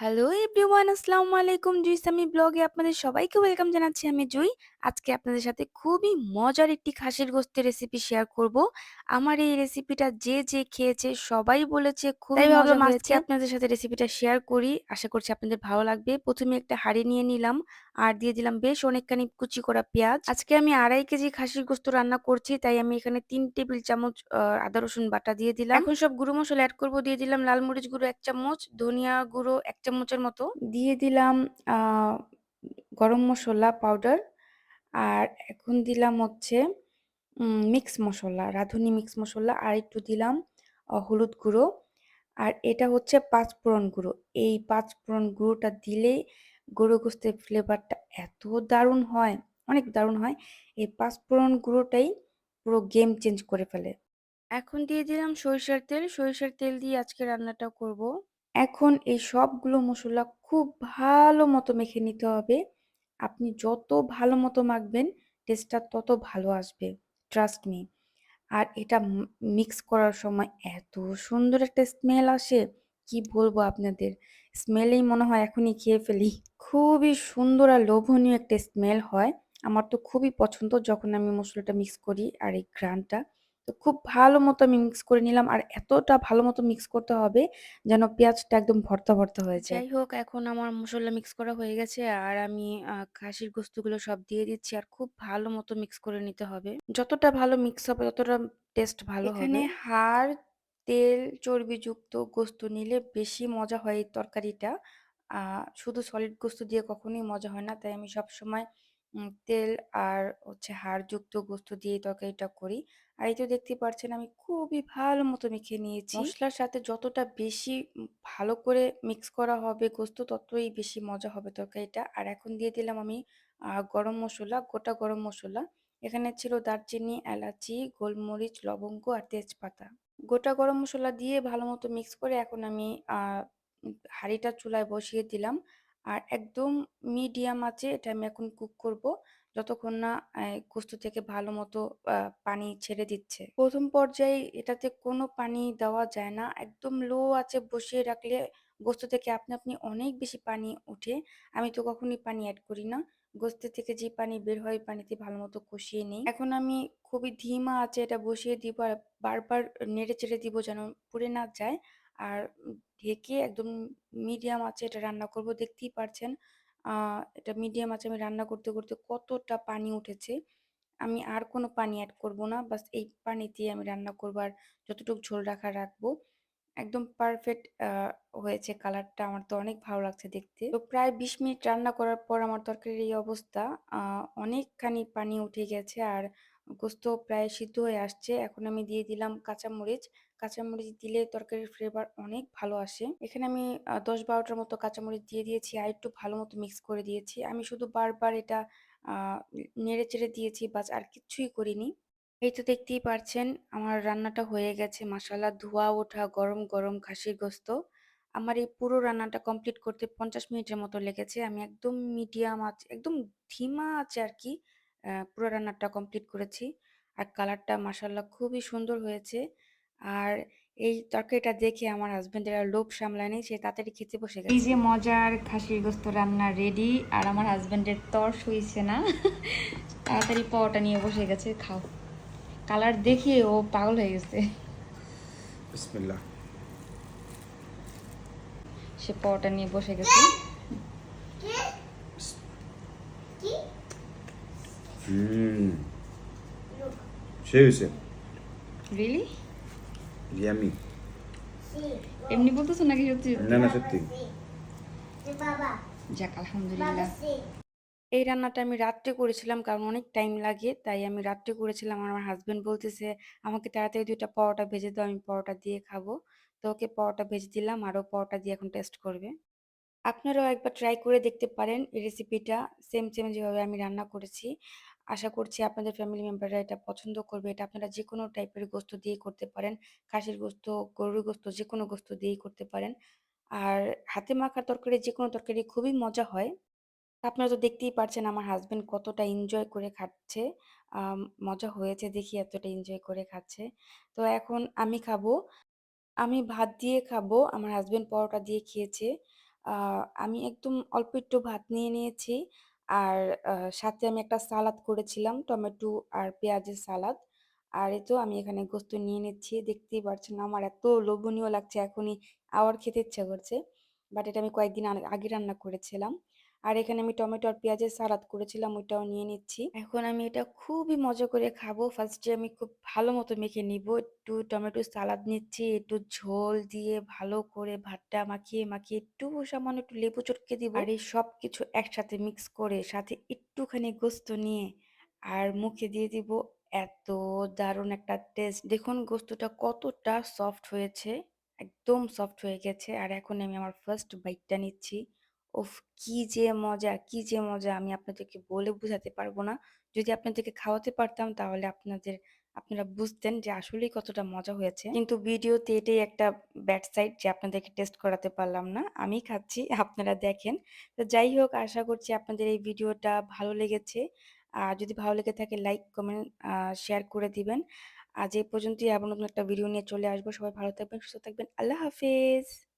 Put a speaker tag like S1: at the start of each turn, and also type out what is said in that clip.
S1: Hello everyone আসসালামু আলাইকুম। জুই সামি ব্লগে আপনাদের সবাইকে ওয়েলকাম জানাচ্ছি। আমি জুই। আজকে আপনাদের সাথে খুবই মজার একটি খাসির গোস্তের রেসিপি শেয়ার করব। আমার এই রেসিপিটা যে যে খেয়েছে সবাই বলেছে খুবই মজা হয়েছে। আপনাদের সাথে রেসিপিটা শেয়ার করি। আশা করছি আপনাদের ভালো লাগবে। প্রথমে একটা হাঁড়ি নিয়ে নিলাম আর দিয়ে দিলাম বেশ অনেকখানি কুচি করা পেঁয়াজ। আজকে আমি আড়াই কেজি খাসির গোস্ত রান্না করছি তাই আমি এখানে তিন টেবিল চামচ আহ, আদা রসুন বাটা দিয়ে দিলাম। এখন সব গুঁড়ো মশলা অ্যাড করব। দিয়ে দিলাম লাল মরিচ গুঁড়ো এক চামচ ধনিয়া গুঁড়ো এক চামচের মতো। দিয়ে দিলাম আহ, গরম মশলা পাউডার আর এখন দিলাম হচ্ছে মিক্স মশলা, রাঁধুনি মিক্স মশলা, আর একটু দিলাম হলুদ গুঁড়ো। আর এটা হচ্ছে পাঁচফোড়ন গুঁড়ো। এই পাঁচফোড়ন গুঁড়োটা দিলে গরু গোস্তের ফ্লেভারটা এত দারুণ হয়, অনেক দারুণ হয়। এই পাঁচফোড়ন গুঁড়োটাই পুরো গেম চেঞ্জ করে ফেলে। এখন দিয়ে দিলাম সরিষার তেল। সরিষার তেল দিয়ে আজকে রান্নাটা করব। এখন এই সবগুলো মশলা খুব ভালো মতো মেখে নিতে হবে। আপনি যত ভালো মতো মাখবেন টেস্টটা তত ভালো আসবে। ট্রাস্ট মি আর এটা মিক্স করার সময় এত সুন্দর একটা স্মেল আসে। কি বলব আপনাদের? স্মেলেই মনে হয় এখনই খেয়ে ফেলি। খুবই সুন্দর আর লোভনীয় একটা স্মেল হয়। আমার তো খুবই পছন্দ যখন আমি মশলাটা মিক্স করি আর এই ঘ্রাণটা। তো খুব ভালো মতো আমি মিক্স করে নিলাম। আর এতটা ভালো মতো মিক্স করতে হবে যেন পেঁয়াজটা একদম ভর্তা ভর্তা হয়ে যায়। যাই হোক এখন আমার মশলা মিক্স করা হয়ে গেছে। আর আমি আহ, খাসির গোস্তগুলো সব দিয়ে দিচ্ছি। আর খুব ভালো মতো মিক্স করে নিতে হবে। যতটা ভালো মিক্স হবে ততটা টেস্ট ভালো হবে। এখানে হাড় তেল চর্বিযুক্ত গোস্ত নিলে বেশি মজা হয় এই তরকারিটা। আহ শুধু সলিড গোস্ত দিয়ে কখনোই মজা হয় না। তাই আমি সবসময় উম, তেল আর হচ্ছে হাড়যুক্ত গোস্ত দিয়ে এই তরকারিটা করি। আর এই তো দেখতে পাচ্ছেন আমি খুবই ভালো মতো মেখে নিয়েছি। মশলার সাথে যতটা বেশি ভালো করে মিক্স করা হবে, গোস্ত ততই বেশি মজা হবে তরকারিটা। আর এখন দিয়ে দিলাম আমি গরম মশলা, গোটা গরম মশলা। এখানে ছিল দারচিনি, এলাচি, গোলমরিচ, লবঙ্গ আর তেজপাতা। গোটা গরম মশলা দিয়ে ভালো মতো মিক্স করে এখন আমি হাঁড়িটা চুলায় বসিয়ে দিলাম। আর একদম মিডিয়াম আছে, এটা আমি এখন কুক করব। যতক্ষণ না গোস্ত থেকে ভালো মতো পানি ছেড়ে দিচ্ছে। প্রথম পর্যায়ে এটাতে কোনো পানি দেওয়া যায় না। একদম লো আছে বসিয়ে রাখলে গোস্ত থেকে আপনি আপনি অনেক বেশি পানি ওঠে আমি তো কখনোই পানি অ্যাড করি না। গোস্ত থেকে যে পানি বের হয় ওই পানিতে ভালো মতো কষিয়ে নিই। এখন আমি খুবই ধিমা আছে এটা বসিয়ে দিব আর বারবার নেড়ে চেড়ে দিব যেন পুড়ে না যায়। আর ঢেকে একদম মিডিয়াম আঁচে এটা রান্না করব, দেখতেই পারছেন। এটা মিডিয়াম আছে, আমি রান্না করতে করতে কতটা পানি উঠেছে, আমি আর কোনো পানি অ্যাড করব না। বাস এই পানি দিয়ে আমি রান্না করবার আর যতটুকু ঝোল রাখা রাখব। একদম পারফেক্ট হয়েছে কালারটা আমার তো অনেক ভালো লাগছে দেখতে। তো প্রায় বিশ মিনিট রান্না করার পর আমার তরকারির এই অবস্থা অনেকখানি পানি উঠে গেছে আর গোস্ত প্রায় সিদ্ধ হয়ে আসছে। এখন আমি দিয়ে দিলাম কাঁচামরিচ। কাঁচামরিচ দিলে তরকারির ফ্লেভার অনেক ভালো আসে। এখানে আমি দশ বারোটার মতো কাঁচামরিচ দিয়ে দিয়েছি। আর একটু ভালো মতো মিক্স করে দিয়েছি। আমি শুধু বারবার এটা নেড়ে চেড়ে দিয়েছি বাস, আর কিচ্ছুই করিনি। এই তো দেখতেই পারছেন, আমার রান্নাটা হয়ে গেছে। মাশাআল্লাহ, ধোয়া, ওঠা, গরম গরম খাসির গোস্ত। আমার এই পুরো রান্নাটা কমপ্লিট করতে পঞ্চাশ মিনিটের মতো লেগেছে। আমি একদম মিডিয়াম আছে একদম ধিমা আছে আর কি পুরো রান্নাটা কমপ্লিট করেছি। আর কালারটা মাশাআল্লাহ খুবই সুন্দর হয়েছে। আর এই তরকারিটা দেখে আমার হাজবেন্ডের আর লোভ সামলায়নি সে তাড়াতাড়ি খেতে বসে গেছে।
S2: এই যে মজার খাসির গোস্ত রান্না রেডি আর আমার হাজবেন্ডের তর শুইছে না। তাড়াতাড়ি পাওয়াটা নিয়ে বসে গেছে খাও। কালার দেখে ও পাগল হয়ে গেছে।
S3: বিসমিল্লাহ।
S2: সে পাওয়াটা নিয়ে বসে গেছে।
S3: হুম হয়েছে ইয়ামি
S2: এমনি বলতেছো নাকি সত্যি
S3: না না সত্যি
S2: যাক আলহামদুলিল্লাহ
S1: এই রান্নাটা আমি রাত্রে করেছিলাম কারণ অনেক টাইম লাগে তাই আমি রাত্রে করেছিলাম। আর আমার হাজবেন্ড বলতেছে আমাকে তাড়াতাড়ি দুইটা পরোটা ভেজে দাও আমি পরোটা দিয়ে খাব। তো ওকে পরোটা ভেজে দিলাম আরও পরোটা দিয়ে এখন টেস্ট করবে। আপনারাও একবার ট্রাই করে দেখতে পারেন এই রেসিপিটা সেম সেম যেভাবে আমি রান্না করেছি। আশা করছি আপনাদের ফ্যামিলি মেম্বাররা এটা পছন্দ করবে। এটা আপনারা যে কোনো টাইপের গোস্ত দিয়ে করতে পারেন। খাসির গোস্ত, গরুর গোস্ত যে কোনো গোস্ত দিয়েই করতে পারেন। আর হাতে মাখা তরকারি যে কোনো তরকারি খুবই মজা হয়। আপনারা তো দেখতেই পারছেন আমার হাসবেন্ড কতটা এনজয় করে খাচ্ছে। মজা হয়েছে দেখি এতটা এনজয় করে খাচ্ছে। তো এখন আমি খাব। আমি ভাত দিয়ে খাব। আমার হাসবেন্ড পরোটা দিয়ে খেয়েছে। আমি একদম অল্প একটু ভাত নিয়ে নিয়েছি। আর সাথে আমি একটা সালাদ করেছিলাম, টমেটো আর পেঁয়াজের সালাদ। আর এই তো আমি এখানে গোস্ত নিয়ে নিচ্ছি। দেখতেই পারছেন আমার এত লোভনীয় লাগছে এখনই আবার খেতে ইচ্ছা করছে। বাট এটা আমি কয়েকদিন আগে রান্না করেছিলাম। আর এখানে আমি টমেটো আর পেঁয়াজের সালাদ করেছিলাম, ওইটাও নিয়ে নিচ্ছি। এখন আমি এটা খুবই মজা করে খাব। ফার্স্টে আমি খুব ভালো মতো মেখে নিবো। একটু টমেটোর সালাদ নিচ্ছি, একটু ঝোল দিয়ে ভালো করে ভাতটা মাখিয়ে, মাখিয়ে একটু সামান্য একটু লেবু চটকে দিব। আর এই সব কিছু একসাথে মিক্স করে সাথে একটুখানি গোস্ত নিয়ে আর মুখে দিয়ে দিব। এত দারুণ একটা টেস্ট! দেখুন গোস্তটা কতটা সফট হয়েছে। একদম সফট হয়ে গেছে। আর এখন আমি আমার ফার্স্ট বাইটটা নিচ্ছি। উফ! কি যে মজা, কি যে মজা আমি আপনাদেরকে বলে বুঝাতে পারব না। যদি আপনাদেরকে খাওয়াতে পারতাম তাহলে আপনাদের আপনারা বুঝতেন যে আসলেই কতটা মজা হয়েছে। কিন্তু ভিডিওতে এটাই একটা ব্যাড সাইড যে আপনাদেরকে টেস্ট করাতে পারলাম না। আমি খাচ্ছি, আপনারা দেখেন। তো যাই হোক আশা করছি আপনাদের এই ভিডিওটা ভালো লেগেছে। আর যদি ভালো লেগে থাকে লাইক, কমেন্ট, শেয়ার করে দিবেন। আজ এই পর্যন্তই আবার নতুন একটা ভিডিও নিয়ে চলে আসব। সবাই ভালো থাকবেন, সুস্থ থাকবেন। আল্লাহ হাফেজ।